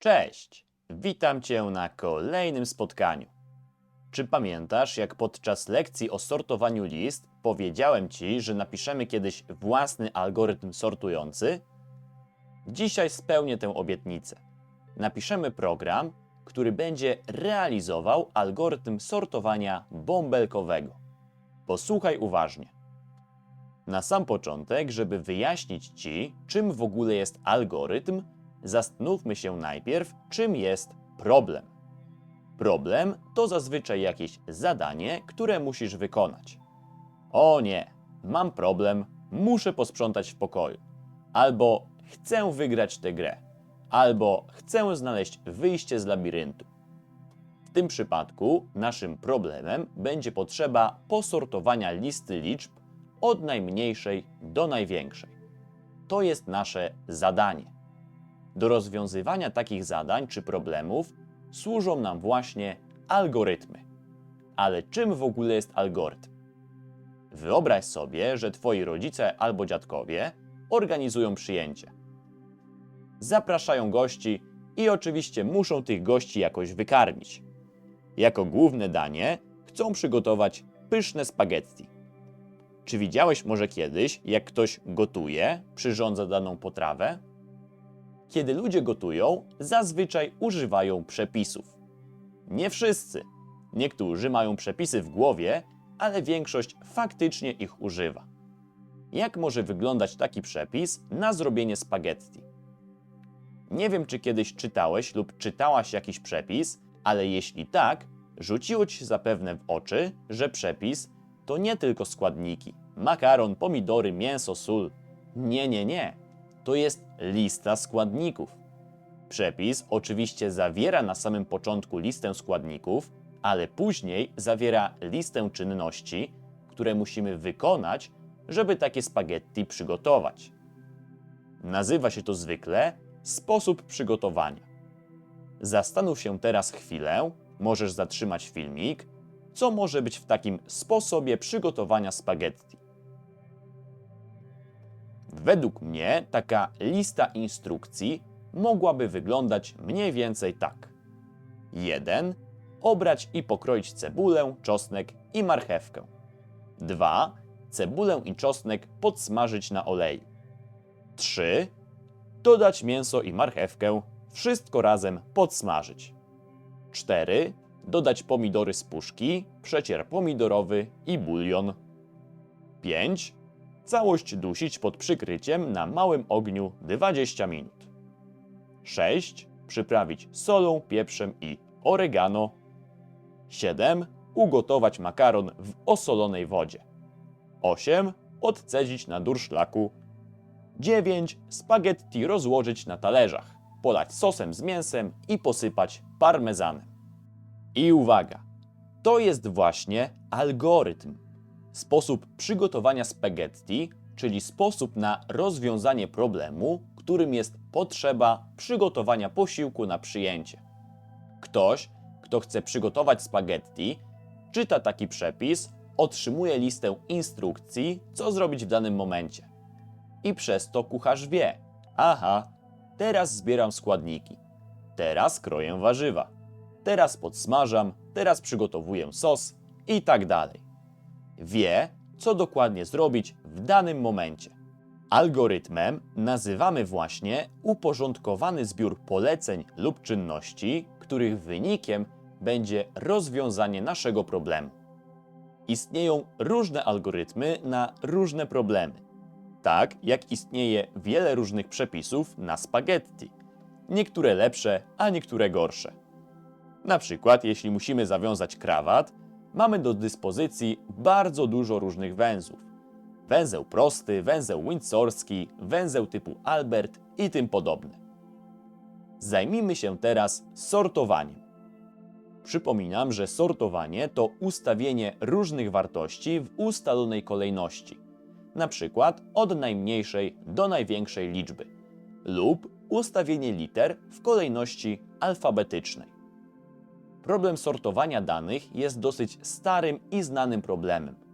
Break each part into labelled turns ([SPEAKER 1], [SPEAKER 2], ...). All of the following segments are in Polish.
[SPEAKER 1] Cześć! Witam Cię na kolejnym spotkaniu. Czy pamiętasz, jak podczas lekcji o sortowaniu list powiedziałem Ci, że napiszemy kiedyś własny algorytm sortujący? Dzisiaj spełnię tę obietnicę. Napiszemy program, który będzie realizował algorytm sortowania bąbelkowego. Posłuchaj uważnie. Na sam początek, żeby wyjaśnić Ci, czym w ogóle jest algorytm, zastanówmy się najpierw, czym jest problem. Problem to zazwyczaj jakieś zadanie, które musisz wykonać. O nie, mam problem, muszę posprzątać w pokoju. Albo chcę wygrać tę grę. Albo chcę znaleźć wyjście z labiryntu. W tym przypadku naszym problemem będzie potrzeba posortowania listy liczb od najmniejszej do największej. To jest nasze zadanie. Do rozwiązywania takich zadań czy problemów służą nam właśnie algorytmy. Ale czym w ogóle jest algorytm? Wyobraź sobie, że twoi rodzice albo dziadkowie organizują przyjęcie. Zapraszają gości i oczywiście muszą tych gości jakoś wykarmić. Jako główne danie chcą przygotować pyszne spaghetti. Czy widziałeś może kiedyś, jak ktoś gotuje, przyrządza daną potrawę? Kiedy ludzie gotują, zazwyczaj używają przepisów. Nie wszyscy. Niektórzy mają przepisy w głowie, ale większość faktycznie ich używa. Jak może wyglądać taki przepis na zrobienie spaghetti? Nie wiem, czy kiedyś czytałeś lub czytałaś jakiś przepis, ale jeśli tak, rzuciło ci zapewne w oczy, że przepis to nie tylko składniki makaron, pomidory, mięso, sól. Nie, nie, nie. To jest lista składników. Przepis oczywiście zawiera na samym początku listę składników, ale później zawiera listę czynności, które musimy wykonać, żeby takie spaghetti przygotować. Nazywa się to zwykle sposób przygotowania. Zastanów się teraz chwilę, możesz zatrzymać filmik, co może być w takim sposobie przygotowania spaghetti. Według mnie taka lista instrukcji mogłaby wyglądać mniej więcej tak. 1. Obrać i pokroić cebulę, czosnek i marchewkę. 2. Cebulę i czosnek podsmażyć na oleju. 3. Dodać mięso i marchewkę, wszystko razem podsmażyć. 4. Dodać pomidory z puszki, przecier pomidorowy i bulion. 5. Całość dusić pod przykryciem na małym ogniu 20 minut. 6. Przyprawić solą, pieprzem i oregano. 7. Ugotować makaron w osolonej wodzie. 8. Odcedzić na durszlaku. 9. Spaghetti rozłożyć na talerzach, polać sosem z mięsem i posypać parmezanem. I uwaga, to jest właśnie algorytm. Sposób przygotowania spaghetti, czyli sposób na rozwiązanie problemu, którym jest potrzeba przygotowania posiłku na przyjęcie. Ktoś, kto chce przygotować spaghetti, czyta taki przepis, otrzymuje listę instrukcji, co zrobić w danym momencie. I przez to kucharz wie: aha, teraz zbieram składniki, teraz kroję warzywa, teraz podsmażam, teraz przygotowuję sos i tak dalej. Wie, co dokładnie zrobić w danym momencie. Algorytmem nazywamy właśnie uporządkowany zbiór poleceń lub czynności, których wynikiem będzie rozwiązanie naszego problemu. Istnieją różne algorytmy na różne problemy. Tak jak istnieje wiele różnych przepisów na spaghetti. Niektóre lepsze, a niektóre gorsze. Na przykład, jeśli musimy zawiązać krawat, mamy do dyspozycji bardzo dużo różnych węzłów węzeł prosty, węzeł windsorski, węzeł typu Albert i tym podobne. Zajmijmy się teraz sortowaniem. Przypominam, że sortowanie to ustawienie różnych wartości w ustalonej kolejności, na przykład od najmniejszej do największej liczby, lub ustawienie liter w kolejności alfabetycznej. Problem sortowania danych jest dosyć starym i znanym problemem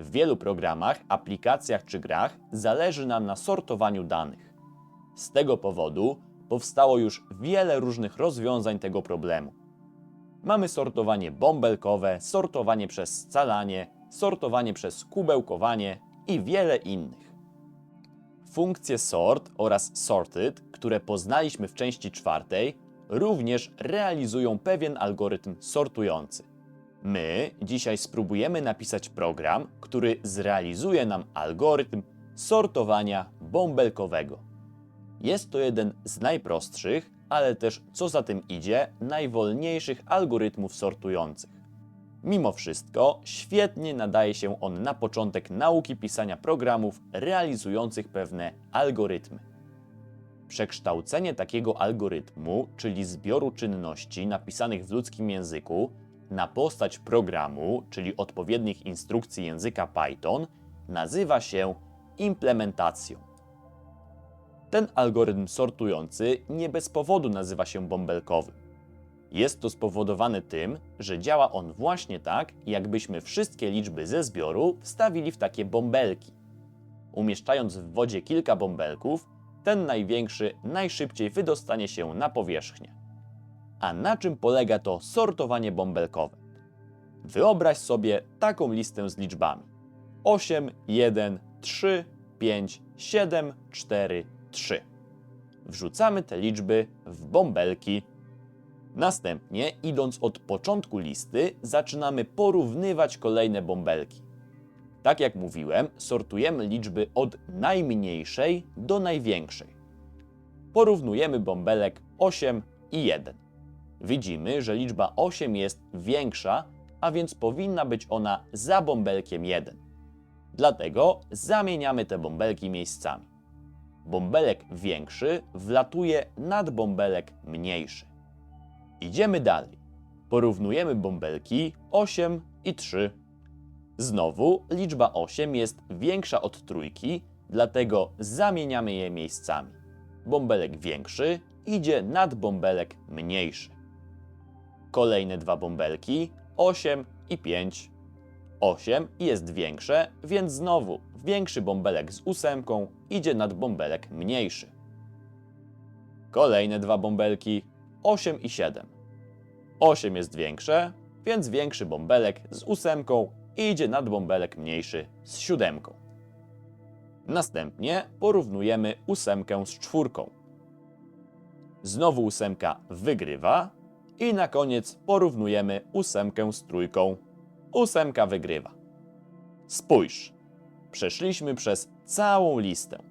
[SPEAKER 1] w wielu programach, aplikacjach czy grach zależy nam na sortowaniu danych. Z tego powodu powstało już wiele różnych rozwiązań tego problemu. Mamy sortowanie bąbelkowe, sortowanie przez scalanie, sortowanie przez kubełkowanie i wiele innych. Funkcje sort oraz sorted, które poznaliśmy w części czwartej, również realizują pewien algorytm sortujący. My dzisiaj spróbujemy napisać program, który zrealizuje nam algorytm sortowania bąbelkowego. Jest to jeden z najprostszych, ale też co za tym idzie, najwolniejszych algorytmów sortujących. Mimo wszystko, świetnie nadaje się on na początek nauki pisania programów realizujących pewne algorytmy. Przekształcenie takiego algorytmu, czyli zbioru czynności napisanych w ludzkim języku, na postać programu, czyli odpowiednich instrukcji języka Python, nazywa się implementacją. Ten algorytm sortujący nie bez powodu nazywa się bąbelkowym. Jest to spowodowane tym, że działa on właśnie tak, jakbyśmy wszystkie liczby ze zbioru wstawili w takie bąbelki. Umieszczając w wodzie kilka bąbelków, ten największy najszybciej wydostanie się na powierzchnię. A na czym polega to sortowanie bąbelkowe? Wyobraź sobie taką listę z liczbami: 8, 1, 3, 5, 7, 4, 3. Wrzucamy te liczby w bąbelki. Następnie, idąc od początku listy, zaczynamy porównywać kolejne bąbelki. Tak jak mówiłem, sortujemy liczby od najmniejszej do największej. Porównujemy bąbelek 8 i 1. Widzimy, że liczba 8 jest większa, a więc powinna być ona za bąbelkiem 1. Dlatego zamieniamy te bąbelki miejscami. Bąbelek większy wlatuje nad bąbelek mniejszy. Idziemy dalej. Porównujemy bąbelki 8 i 3. Znowu liczba 8 jest większa od trójki, dlatego zamieniamy je miejscami. Bąbelek większy idzie nad bąbelek mniejszy. Kolejne dwa bąbelki 8 i 5. 8 jest większe, więc znowu większy bąbelek z ósemką idzie nad bąbelek mniejszy. Kolejne dwa bąbelki 8 i 7. 8 jest większe, więc większy bąbelek z ósemką idzie nad bąbelek mniejszy z siódemką. Następnie porównujemy ósemkę z czwórką. Znowu ósemka wygrywa i na koniec porównujemy ósemkę z trójką. Ósemka wygrywa. Spójrz, przeszliśmy przez całą listę.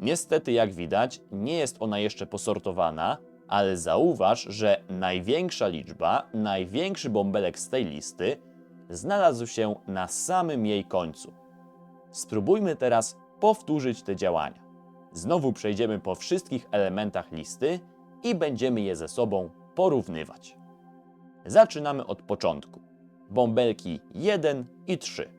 [SPEAKER 1] Niestety, jak widać, nie jest ona jeszcze posortowana, ale zauważ, że największa liczba, największy bąbelek z tej listy znalazł się na samym jej końcu. Spróbujmy teraz powtórzyć te działania. Znowu przejdziemy po wszystkich elementach listy i będziemy je ze sobą porównywać. Zaczynamy od początku. Bąbelki 1 i 3.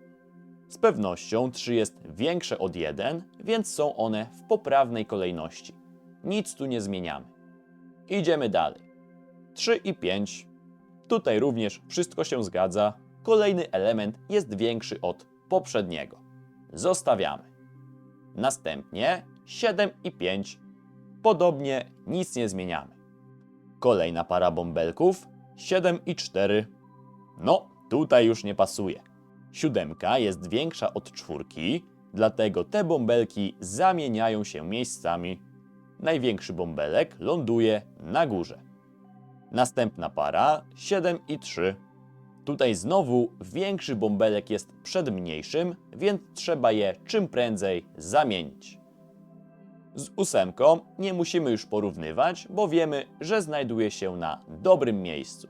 [SPEAKER 1] Z pewnością 3 jest większe od 1, więc są one w poprawnej kolejności. Nic tu nie zmieniamy. Idziemy dalej. 3 i 5. Tutaj również wszystko się zgadza. Kolejny element jest większy od poprzedniego. Zostawiamy. Następnie 7 i 5. Podobnie nic nie zmieniamy. Kolejna para bąbelków 7 i 4. No, tutaj już nie pasuje. Siódemka jest większa od czwórki, dlatego te bąbelki zamieniają się miejscami. Największy bąbelek ląduje na górze. Następna para 7 i 3. Tutaj znowu większy bąbelek jest przed mniejszym, więc trzeba je czym prędzej zamienić. Z ósemką nie musimy już porównywać, bo wiemy, że znajduje się na dobrym miejscu.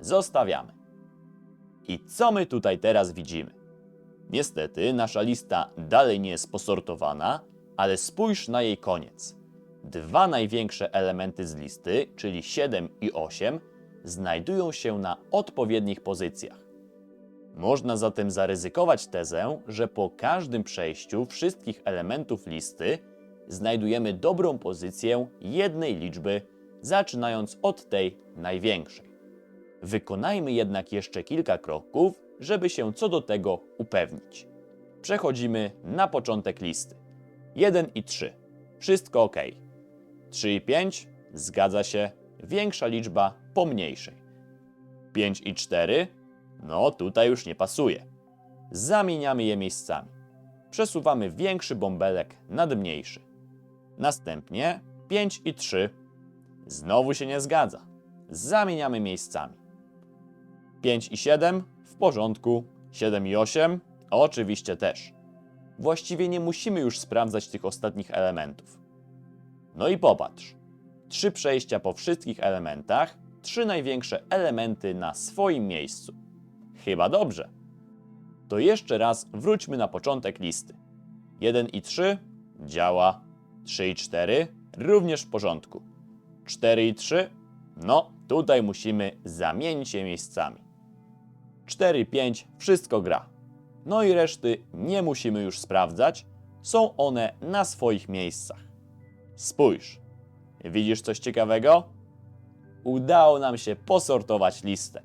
[SPEAKER 1] Zostawiamy. I co my tutaj teraz widzimy? Niestety nasza lista dalej nie jest posortowana, ale spójrz na jej koniec. Dwa największe elementy z listy, czyli 7 i 8, znajdują się na odpowiednich pozycjach. Można zatem zaryzykować tezę, że po każdym przejściu wszystkich elementów listy znajdujemy dobrą pozycję jednej liczby, zaczynając od tej największej. Wykonajmy jednak jeszcze kilka kroków, żeby się co do tego upewnić. Przechodzimy na początek listy. 1 i 3. Wszystko ok. 3 i 5. Zgadza się, większa liczba po mniejszej. 5 i 4? No tutaj już nie pasuje. Zamieniamy je miejscami. Przesuwamy większy bąbelek nad mniejszy. Następnie 5 i 3. Znowu się nie zgadza. Zamieniamy miejscami. 5 i 7 w porządku. 7 i 8 oczywiście też. Właściwie nie musimy już sprawdzać tych ostatnich elementów. No i popatrz. Trzy przejścia po wszystkich elementach, trzy największe elementy na swoim miejscu. Chyba dobrze. To jeszcze raz wróćmy na początek listy. 1 i 3 działa. 3 i 4 również w porządku. 4 i 3 no tutaj musimy zamienić je miejscami. 4 i 5 wszystko gra. No i reszty nie musimy już sprawdzać, są one na swoich miejscach. Spójrz, widzisz coś ciekawego? Udało nam się posortować listę.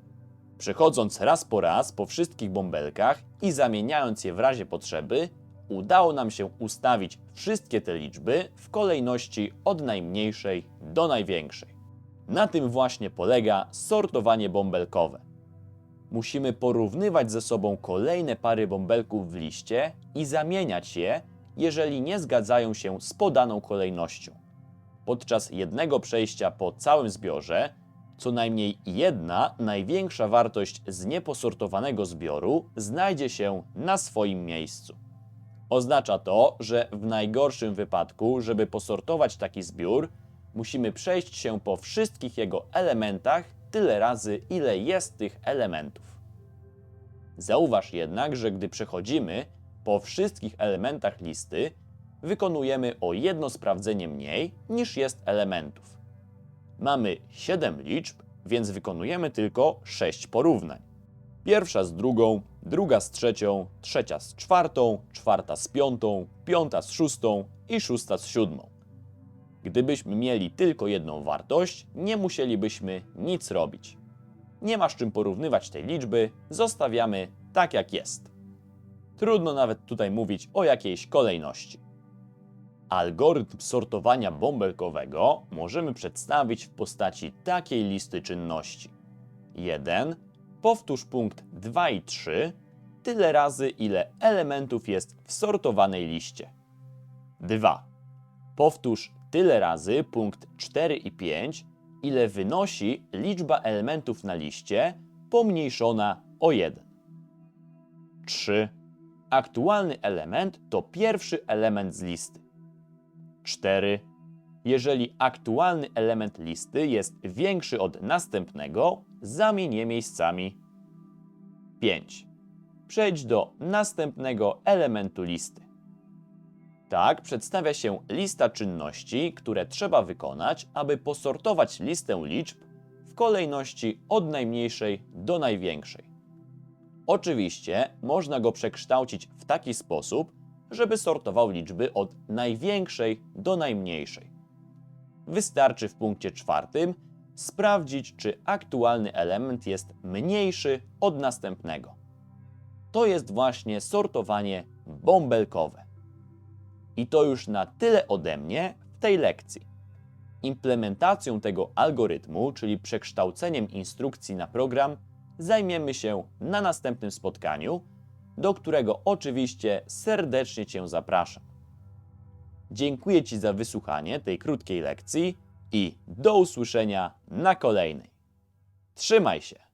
[SPEAKER 1] Przechodząc raz po raz po wszystkich bąbelkach i zamieniając je w razie potrzeby, udało nam się ustawić wszystkie te liczby w kolejności od najmniejszej do największej. Na tym właśnie polega sortowanie bąbelkowe. Musimy porównywać ze sobą kolejne pary bąbelków w liście i zamieniać je, jeżeli nie zgadzają się z podaną kolejnością. Podczas jednego przejścia po całym zbiorze, co najmniej jedna największa wartość z nieposortowanego zbioru znajdzie się na swoim miejscu. Oznacza to, że w najgorszym wypadku, żeby posortować taki zbiór, musimy przejść się po wszystkich jego elementach tyle razy, ile jest tych elementów. Zauważ jednak, że gdy przechodzimy po wszystkich elementach listy, wykonujemy o jedno sprawdzenie mniej niż jest elementów. Mamy 7 liczb, więc wykonujemy tylko 6 porównań. Pierwsza z drugą, druga z trzecią, trzecia z czwartą, czwarta z piątą, piąta z szóstą i szósta z siódmą. Gdybyśmy mieli tylko jedną wartość, nie musielibyśmy nic robić. Nie ma z czym porównywać tej liczby, zostawiamy tak jak jest. Trudno nawet tutaj mówić o jakiejś kolejności. Algorytm sortowania bąbelkowego możemy przedstawić w postaci takiej listy czynności. 1. Powtórz punkt 2 i 3 tyle razy, ile elementów jest w sortowanej liście. 2. Powtórz tyle razy punkt 4 i 5, ile wynosi liczba elementów na liście pomniejszona o 1. 3. Aktualny element to pierwszy element z listy. 4. Jeżeli aktualny element listy jest większy od następnego, zamień je miejscami. 5. Przejdź do następnego elementu listy. Tak przedstawia się lista czynności, które trzeba wykonać, aby posortować listę liczb w kolejności od najmniejszej do największej. Oczywiście można go przekształcić w taki sposób, żeby sortował liczby od największej do najmniejszej. Wystarczy w punkcie czwartym sprawdzić, czy aktualny element jest mniejszy od następnego. To jest właśnie sortowanie bąbelkowe. I to już na tyle ode mnie w tej lekcji. Implementacją tego algorytmu, czyli przekształceniem instrukcji na program, zajmiemy się na następnym spotkaniu, do którego oczywiście serdecznie Cię zapraszam. Dziękuję Ci za wysłuchanie tej krótkiej lekcji i do usłyszenia na kolejnej. Trzymaj się!